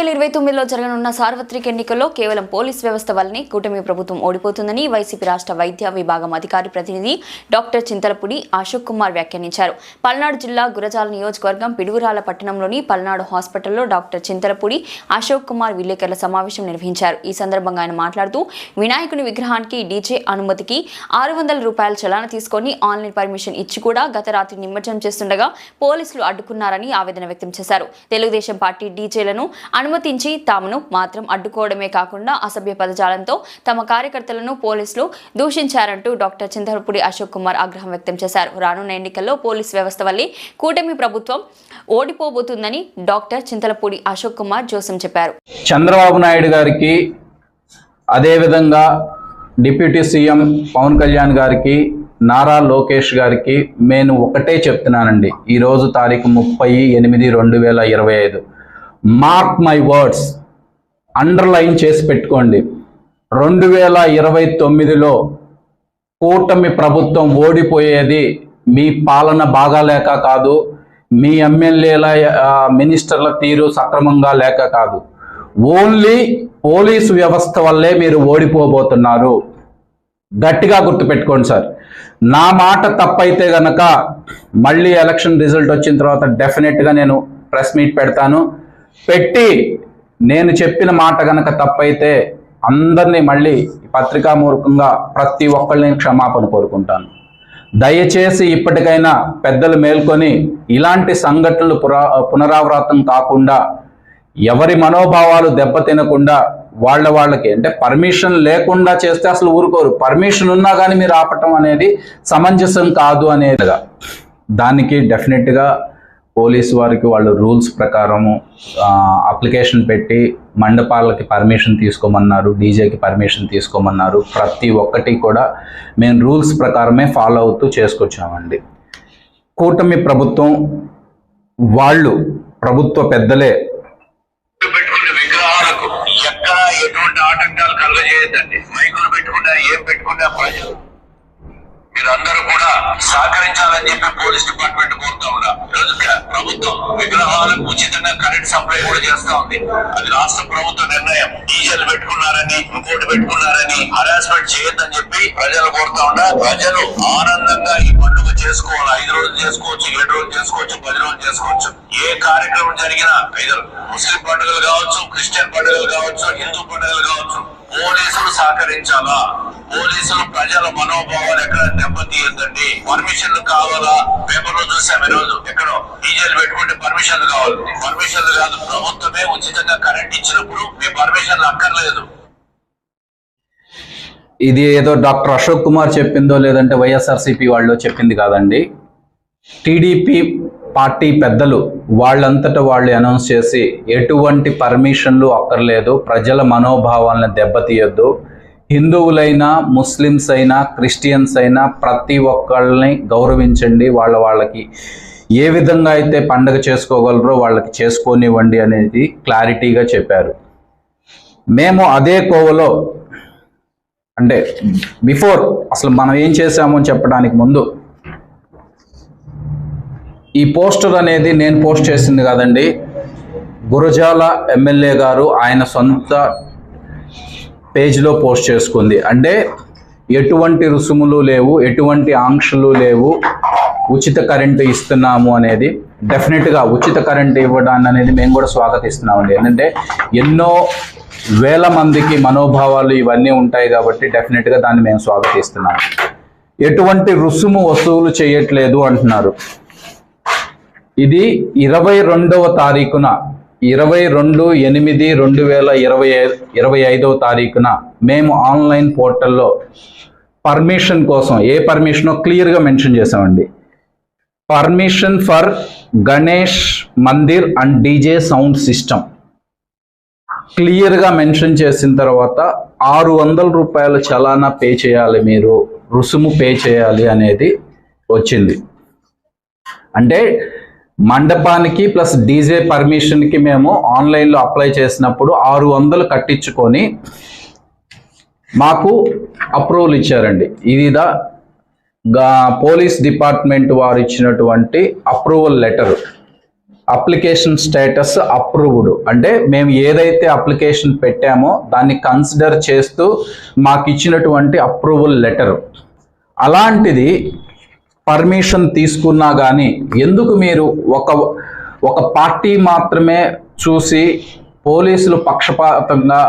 వేల ఇరవై తొమ్మిదిలో జరగనున్న సార్వత్రిక ఎన్నికల్లో కేవలం పోలీస్ వ్యవస్థ వల్లనే కూటమి ప్రభుత్వం ఓడిపోతుందని వైసీపీ రాష్ట్ర వైద్య విభాగం అధికారి ప్రతినిధి డాక్టర్ చింతలపూడి అశోక్ కుమార్ వ్యాఖ్యానించారు. పల్నాడు జిల్లా గురజాల నియోజకవర్గం పిడుగురాల పట్టణంలోని పల్నాడు హాస్పిటల్లో డాక్టర్ చింతలపూడి అశోక్ కుమార్ విలేకరుల సమావేశం నిర్వహించారు. ఈ సందర్భంగా ఆయన మాట్లాడుతూ వినాయకుని విగ్రహానికి డీజే అనుమతికి ఆరు వందల రూపాయల చలాన తీసుకొని ఆన్లైన్ పర్మిషన్ ఇచ్చి కూడా గత రాత్రి నిమజ్జనం చేస్తుండగా పోలీసులు అడ్డుకున్నారని ఆవేదన వ్యక్తం చేశారు. తెలుగుదేశం పార్టీ డీజేలను అనుమతించి తామును మాత్రం అడ్డుకోవడమే కాకుండా అసభ్య పదజాలంతో తమ కార్యకర్తలను పోలీసులు దూషించారంటూ డాక్టర్ చింతలపూడి అశోక్ కుమార్ ఆగ్రహం వ్యక్తం చేశారు. రానున్న ఎన్నికల్లో పోలీస్ వ్యవస్థ వల్లే కూటమి ప్రభుత్వం ఓడిపోబోతుందని డాక్టర్ చింతలపూడి అశోక్ కుమార్ జోసం చెప్పారు. చంద్రబాబు నాయుడు గారికి అదేవిధంగా డిప్యూటీ సీఎం పవన్ కళ్యాణ్ గారికి నారా లోకేష్ గారికి నేను ఒకటే చెప్తున్నానండి. ఈరోజు తారీఖు ముప్పై ఎనిమిది రెండు వేల ఇరవై ఐదు. మార్క్ మై వర్డ్స్ అండర్లైన్ చేసి పెట్టుకోండి. రెండు వేల ఇరవై తొమ్మిదిలో కూటమి ప్రభుత్వం ఓడిపోయేది మీ పాలన బాగాలేక కాదు మీ ఎమ్మెల్యేల మినిస్టర్ల తీరు సక్రమంగా లేక కాదు. ఓన్లీ పోలీసు వ్యవస్థ వల్లే మీరు ఓడిపోబోతున్నారు. గట్టిగా గుర్తుపెట్టుకోండి సార్. నా మాట తప్పైతే గనక మళ్ళీ ఎలక్షన్ రిజల్ట్ వచ్చిన తర్వాత డెఫినెట్గా నేను ప్రెస్ మీట్ పెడతాను. పెట్టి నేను చెప్పిన మాట గనక తప్పైతే అందరినీ మళ్ళీ పత్రికామూర్ఖంగా ప్రతి ఒక్కళ్ళని క్షమాపణ కోరుకుంటాను. దయచేసి ఇప్పటికైనా పెద్దలు మేల్కొని ఇలాంటి సంఘటనలు పునరావృతం కాకుండా ఎవరి మనోభావాలు దెబ్బతినకుండా వాళ్ళ వాళ్ళకి అంటే పర్మిషన్ లేకుండా చేస్తే అసలు ఊరుకోరు. పర్మిషన్ ఉన్నా కానీ మీరు ఆపటం అనేది సమంజసం కాదు అనేదిగా దానికి డెఫినెట్గా పోలీసు వారికి వాళ్ళు రూల్స్ ప్రకారము అప్లికేషన్ పెట్టి మండపాలకి పర్మిషన్ తీసుకోమన్నారు డీజేకి పర్మిషన్ తీసుకోమన్నారు. ప్రతి ఒక్కటి కూడా మేము రూల్స్ ప్రకారమే ఫాలో అవుతూ చేసుకొచ్చామండి. కూటమి ప్రభుత్వం వాళ్ళు ప్రభుత్వ పెద్దలే ఎటువంటి ఆటంకాలు కలగజేయద్దండి. మైకులు పెట్టుకున్నా ఏం పెట్టుకున్నా ప్రజలు. మీరందరూ కూడా సహకరించాలని చెప్పి పోలీస్ డిపార్ట్మెంట్ కోరుతా ఉన్నా. ఈరోజు ప్రభుత్వం విగ్రహాలకు ఉచితంగా కరెంట్ సప్లై కూడా చేస్తా ఉంది. అది రాష్ట్ర ప్రభుత్వ నిర్ణయం. డీజిల్ పెట్టుకున్నారని ఇంకోటి పెట్టుకున్నారని హరాస్మెంట్ చేయొద్దని చెప్పి ప్రజలు కోరుతా ఉన్నా. ప్రజలు ఆనందంగా ఈ పండుగ చేసుకోవాలి. ఐదు రోజులు చేసుకోవచ్చు ఏడు రోజులు చేసుకోవచ్చు పది రోజులు చేసుకోవచ్చు. ఏ కార్యక్రమం జరిగినా ఐదు ముస్లిం పండుగలు కావచ్చు క్రిస్టియన్ పండుగలు కావచ్చు హిందూ పండుగలు కావచ్చు పోలీసులు సహకరించాలా? పోలీసులు ప్రజల మనోభావాలు ఎక్కడ దెబ్బతీయద్దండి? పర్మిషన్లు కావాలా? పేపర్లో చూసాం రోజు ఎక్కడో డీజిల్ పెట్టుకుంటే పర్మిషన్లు కావాలి. పర్మిషన్లు కాదు ప్రభుత్వమే ఉచితంగా కరెంట్ ఇచ్చినప్పుడు మీ పర్మిషన్లు అక్కర్లేదు. ఇది ఏదో డాక్టర్ అశోక్ కుమార్ చెప్పిందో లేదంటే వైఎస్ఆర్సీపీ వాళ్ళు చెప్పింది కాదండి. టీడీపీ పార్టీ పెద్దలు వాళ్ళంతటా వాళ్ళు అనౌన్స్ చేసి ఎటువంటి పర్మిషన్లు అక్కర్లేదు ప్రజల మనోభావాలను దెబ్బతీయొద్దు. హిందువులైనా ముస్లిమ్స్ అయినా క్రిస్టియన్స్ అయినా ప్రతి ఒక్కళ్ళని గౌరవించండి. వాళ్ళ వాళ్ళకి ఏ విధంగా అయితే పండగ చేసుకోగలరో వాళ్ళకి చేసుకోనివ్వండి అనేది క్లారిటీగా చెప్పారు. మేము అదే కోవలో అంటే బిఫోర్ అసలు మనం ఏం చేసామో చెప్పడానికి ముందు ఈ పోస్టర్ అనేది నేను పోస్ట్ చేసింది కాదండి. గురజాల ఎమ్మెల్యే గారు ఆయన సొంత పేజ్లో పోస్ట్ చేసుకుంది. అంటే ఎటువంటి రుసుములు లేవు ఎటువంటి ఆంక్షలు లేవు. ఉచిత కరెంటు ఇస్తున్నాము అనేది డెఫినెట్గా ఉచిత కరెంటు ఇవ్వడాన్ని అనేది మేము కూడా స్వాగతిస్తున్నామండి. ఎందుకంటే ఎన్నో వేల మందికి మనోభావాలు ఇవన్నీ ఉంటాయి కాబట్టి డెఫినెట్గా దాన్ని మేము స్వాగతిస్తున్నాం ఎటువంటి రుసుము వసూలు చేయట్లేదు అంటున్నారు. ఇది ఇరవై రెండవ తారీఖున ఇరవై రెండు ఎనిమిది రెండు వేల ఇరవై ఇరవై ఐదవ తారీఖున మేము ఆన్లైన్ పోర్టల్లో పర్మిషన్ కోసం ఏ పర్మిషనో క్లియర్గా మెన్షన్ చేసామండి permission for Ganesh Mandir and DJ sound system. క్లియర్గా మెన్షన్ చేసిన తర్వాత ఆరు వందల రూపాయల చలానా పే చేయాలి మీరు రుసుము పే చేయాలి అనేది వచ్చింది. అంటే మండపానికి ప్లస్ డీజే పర్మిషన్కి మేము ఆన్లైన్లో అప్లై చేసినప్పుడు ఆరు వందలు కట్టించుకొని మాకు అప్రూవల్ ఇచ్చారండి. ఇదిదా గా పోలీస్ డిపార్ట్మెంట్ వారు ఇచ్చినటువంటి approval letter. Application status approved. అంటే మేము ఏదైతే అప్లికేషన్ పెట్టామో దాన్ని కన్సిడర్ చేస్తూ మాకు ఇచ్చినటువంటి అప్రూవల్ లెటర్. అలాంటిది పర్మిషన్ తీసుకున్నా కానీ ఎందుకు మీరు ఒక ఒక పార్టీ మాత్రమే చూసి పోలీసులు పక్షపాతంగా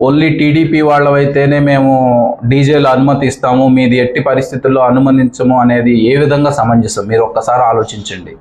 ఓన్లీ టీడీపీ వాళ్ళవైతేనే మేము డీజేలు అనుమతిస్తాము మీది ఎట్టి పరిస్థితుల్లో అనుమతించము అనేది ఏ విధంగా సమంజసం? మీరు ఒక్కసారి ఆలోచించండి.